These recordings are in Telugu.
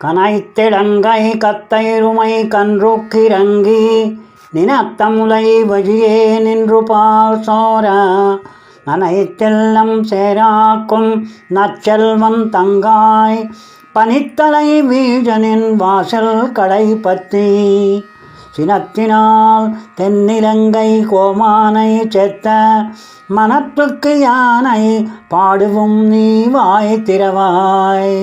கனைத்திடங்கை கத்தைருமை கன்றுக்கிறங்கி நினத்தமுலை வழியே நின்று பார் சோர நனைத்தெல்லம் சேராக்கும் நச்செல்வன் தங்காய் பனித்தலை வீஜனின் வாசல் கடை பத்தி சினத்தினால் தென்னிலங்கை கோமானை செத்த மனத்துக்கு யானை பாடுவும் நீ வாய் திறவாய்.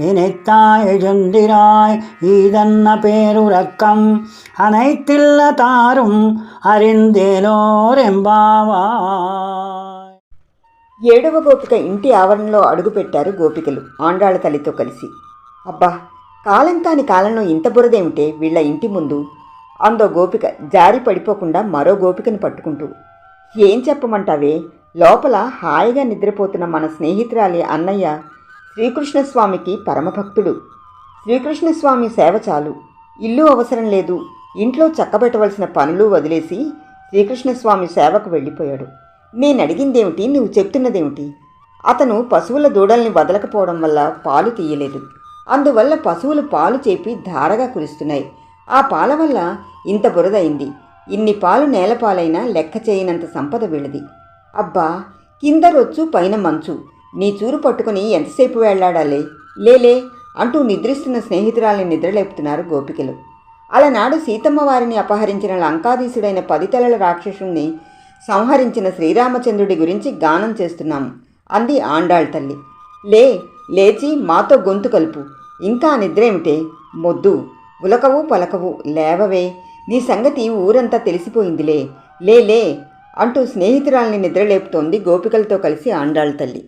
இணைத்தாய் செந்திராய் ஈதன்ன பேருறக்கம் அனைத்தில்ல தாரும் அறிந்தேலோரெம்பாவா ఏడవ గోపిక ఇంటి ఆవరణలో అడుగుపెట్టారు గోపికలు ఆండ్రాళ్ళ తల్లితో కలిసి. అబ్బా కాలం కాని కాలంలో ఇంత బురదేమిటే వీళ్ళ ఇంటి ముందు? అందో గోపిక జారి పడిపోకుండా మరో గోపికను పట్టుకుంటూ. ఏం చెప్పమంటావే? లోపల హాయిగా నిద్రపోతున్న మన స్నేహితురాలి అన్నయ్య శ్రీకృష్ణస్వామికి పరమభక్తుడు. శ్రీకృష్ణస్వామి సేవ చాలు. ఇల్లు అవసరం లేదు. ఇంట్లో చక్కబెట్టవలసిన పనులు వదిలేసి శ్రీకృష్ణస్వామి సేవకు వెళ్ళిపోయాడు. నేను అడిగిందేమిటి నువ్వు చెప్తున్నదేమిటి? అతను పశువుల దూడల్ని వదలకపోవడం వల్ల పాలు తీయలేదు. అందువల్ల పశువులు పాలు చేపి ధారగా కురుస్తున్నాయి. ఆ పాల వల్ల ఇంత బురదయింది. ఇన్ని పాలు నేలపాలైనా లెక్క చేయనంత సంపద వీళ్ళది. అబ్బా! కింద రొచ్చు పైన మంచు. నీ చూరు పట్టుకుని ఎంతసేపు వేళ్ళాడాలే? లేలే అంటూ నిద్రిస్తున్న స్నేహితురాల్ని నిద్రలేపుతున్నారు గోపికలు. అలనాడు సీతమ్మ వారిని అపహరించిన లంకాధీశుడైన పదితలల రాక్షసుణ్ణి సంహరించిన శ్రీరామచంద్రుడి గురించి గానం చేస్తున్నాము అంది ఆండాళ్ తల్లి. లే లేచి మాతో గొంతు కలుపు. ఇంకా నిద్రేమిటే? మొద్దు. ఉలకవు పలకవు. లేవవే. నీ సంగతి ఊరంతా తెలిసిపోయిందిలే. లే లే అంటూ స్నేహితురాల్ని నిద్రలేపుతోంది గోపికలతో కలిసి ఆండాళ్ తల్లి.